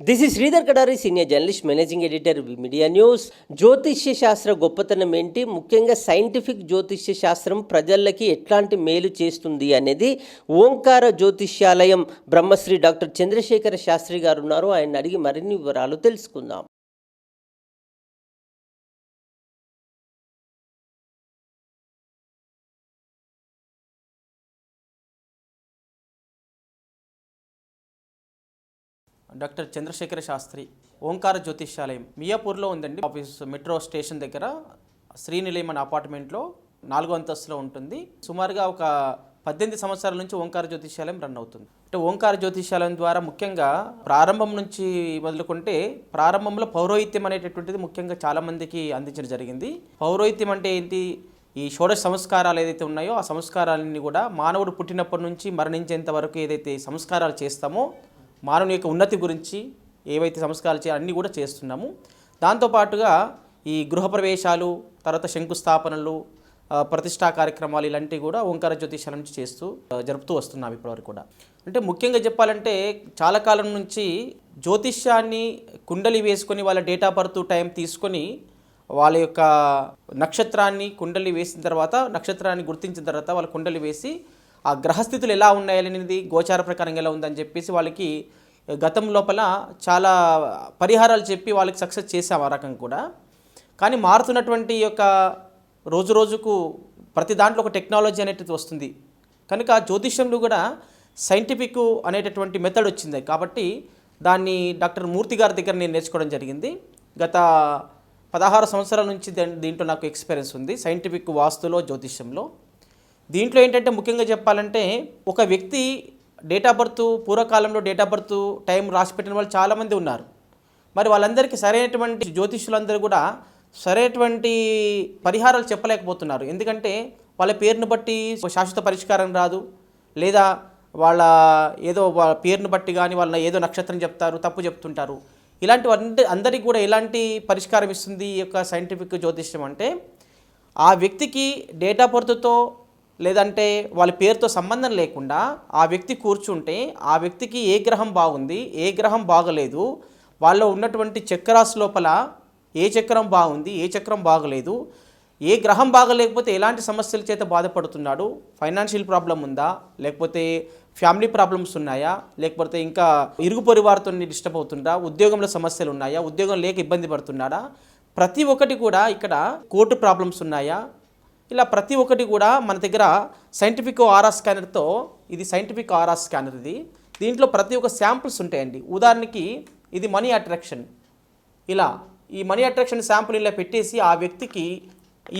This is Sridhar Kadari senior journalist managing editor media news జ్యోతిష్య శాస్త్ర గొప్పతనం ఏంటి ముఖ్యంగా సైంటిఫిక్ జ్యోతిష్య శాస్త్రం ప్రజలకి ఎట్లాంటి మేలు చేస్తుంది అనేది ఓంకార జ్యోతిష్యాలయం బ్రహ్మశ్రీ డాక్టర్ చంద్రశేఖర శాస్త్రి గారు ఉన్నారు ఆయన అడిగి మరిన్ని వివరాలు తెలుసుకుందాం డాక్టర్ చంద్రశేఖర శాస్త్రి ఓంకార జ్యోతిష్యాలయం మియాపూర్లో ఉందండి. ఆఫీస్ మెట్రో స్టేషన్ దగ్గర శ్రీనిలయం అనే అపార్ట్మెంట్లో నాలుగో అంతస్తులో ఉంటుంది. సుమారుగా ఒక పద్దెనిమిది సంవత్సరాల నుంచి ఓంకార జ్యోతిష్యాలయం రన్ అవుతుంది. అంటే ఓంకార జ్యోతిష్యాలయం ద్వారా ముఖ్యంగా ప్రారంభం నుంచి మొదలుకుంటే ప్రారంభంలో పౌరోహిత్యం అనేటటువంటిది ముఖ్యంగా చాలామందికి అందించడం జరిగింది. పౌరోహిత్యం అంటే ఏంటి? ఈ షోడశ సంస్కారాలు ఏదైతే ఉన్నాయో ఆ సంస్కారాలన్నీ కూడా మానవుడు పుట్టినప్పటి నుంచి మరణించేంత వరకు ఏదైతే సంస్కారాలు చేస్తామో మానవుని యొక్క ఉన్నతి గురించి ఏవైతే సంస్కారాలు చేయాలి అన్నీ కూడా చేస్తున్నాము. దాంతోపాటుగా ఈ గృహప్రవేశాలు తర్వాత శంకుస్థాపనలు ప్రతిష్టా కార్యక్రమాలు ఇలాంటివి కూడా ఓంకార జ్యోతిషాల నుంచి చేస్తూ జరుపుతూ వస్తున్నాం ఇప్పటివరకు కూడా. అంటే ముఖ్యంగా చెప్పాలంటే చాలా కాలం నుంచి జ్యోతిష్యాన్ని కుండలి వేసుకొని వాళ్ళ డేట్ ఆఫ్ బర్త్ టైం తీసుకొని వాళ్ళ యొక్క నక్షత్రాన్ని కుండలి వేసిన తర్వాత నక్షత్రాన్ని గుర్తించిన తర్వాత వాళ్ళ కుండలి వేసి ఆ గ్రహస్థితులు ఎలా ఉన్నాయనేది గోచార ప్రకారం ఎలా ఉందని చెప్పేసి వాళ్ళకి గతం లోపల చాలా పరిహారాలు చెప్పి వాళ్ళకి సక్సెస్ చేసాం ఆ రకం కూడా. కానీ మారుతున్నటువంటి యొక్క రోజు రోజుకు ప్రతి దాంట్లో ఒక టెక్నాలజీ అనేటిది వస్తుంది. కనుక జ్యోతిష్యంలో కూడా సైంటిఫిక్ అనేటటువంటి మెథడ్ వచ్చింది. కాబట్టి దాన్ని డాక్టర్ మూర్తి గారి దగ్గర నేను నేర్చుకోవడం జరిగింది. గత పదహారు సంవత్సరాల నుంచి దీంట్లో నాకు ఎక్స్పీరియన్స్ ఉంది. సైంటిఫిక్ వాస్తులో జ్యోతిష్యంలో. దీంట్లో ఏంటంటే ముఖ్యంగా చెప్పాలంటే ఒక వ్యక్తి డేట్ ఆఫ్ బర్త్ పూర్వకాలంలో డేట్ ఆఫ్ బర్త్ టైం రాసి పెట్టిన వాళ్ళు చాలామంది ఉన్నారు. మరి వాళ్ళందరికీ సరైనటువంటి జ్యోతిష్యులందరూ కూడా సరైనటువంటి పరిహారాలు చెప్పలేకపోతున్నారు. ఎందుకంటే వాళ్ళ పేరును బట్టి శాశ్వత పరిష్కారం రాదు. లేదా వాళ్ళ ఏదో వాళ్ళ పేరును బట్టి కానీ వాళ్ళ ఏదో నక్షత్రం చెప్తారు తప్పు చెప్తుంటారు. ఇలాంటి అందరికీ కూడా ఎలాంటి పరిష్కారం ఇస్తుంది ఈ యొక్క సైంటిఫిక్ జ్యోతిష్యం అంటే ఆ వ్యక్తికి డేట్ ఆఫ్ బర్త్తో లేదంటే వాళ్ళ పేరుతో సంబంధం లేకుండా ఆ వ్యక్తి కూర్చుంటే ఆ వ్యక్తికి ఏ గ్రహం బాగుంది ఏ గ్రహం బాగలేదు వాళ్ళలో ఉన్నటువంటి చక్రాస్ లోపల ఏ చక్రం బాగుంది ఏ చక్రం బాగలేదు ఏ గ్రహం బాగలేకపోతే ఎలాంటి సమస్యల చేత బాధపడుతున్నాడు ఫైనాన్షియల్ ప్రాబ్లం ఉందా లేకపోతే ఫ్యామిలీ ప్రాబ్లమ్స్ ఉన్నాయా లేకపోతే ఇంకా ఇరుగు పొరివారితో డిస్టర్బ్ అవుతుందా ఉద్యోగంలో సమస్యలు ఉన్నాయా ఉద్యోగం లేక ఇబ్బంది పడుతున్నాడా ప్రతి ఒక్కటి కూడా ఇక్కడ కోర్టు ప్రాబ్లమ్స్ ఉన్నాయా ఇలా ప్రతి ఒక్కటి కూడా మన దగ్గర సైంటిఫిక్ ఆర్ఆర్ స్కానర్తో ఇది సైంటిఫిక్ ఆర్ఆర్ స్కానర్ ఇది. దీంట్లో ప్రతి ఒక్క శాంపుల్స్ ఉంటాయండి. ఉదాహరణకి ఇది మనీ అట్రాక్షన్ ఇలా ఈ మనీ అట్రాక్షన్ శాంపుల్ ఇలా పెట్టేసి ఆ వ్యక్తికి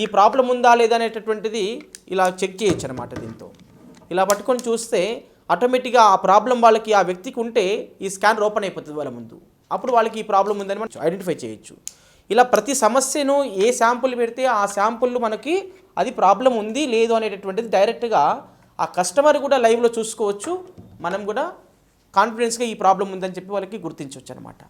ఈ ప్రాబ్లం ఉందా లేదా అనేటటువంటిది ఇలా చెక్ చేయొచ్చు అనమాట దీంతో. ఇలా పట్టుకొని చూస్తే ఆటోమేటిక్గా ఆ ప్రాబ్లం వాళ్ళకి ఆ వ్యక్తికి ఉంటే ఈ స్కానర్ ఓపెన్ అయిపోతుంది వాళ్ళ ముందు. అప్పుడు వాళ్ళకి ఈ ప్రాబ్లం ఉందని మనం ఐడెంటిఫై చేయొచ్చు. ఇలా ప్రతి సమస్యను ఏ శాంపుల్ పెడితే ఆ శాంపుల్ మనకి అది ప్రాబ్లం ఉంది లేదు అనేటటువంటిది డైరెక్ట్గా ఆ కస్టమర్ కూడా లైవ్లో చూసుకోవచ్చు. మనం కూడా కాన్ఫిడెన్స్గా ఈ ప్రాబ్లం ఉందని చెప్పి వాళ్ళకి గుర్తించవచ్చు అనమాట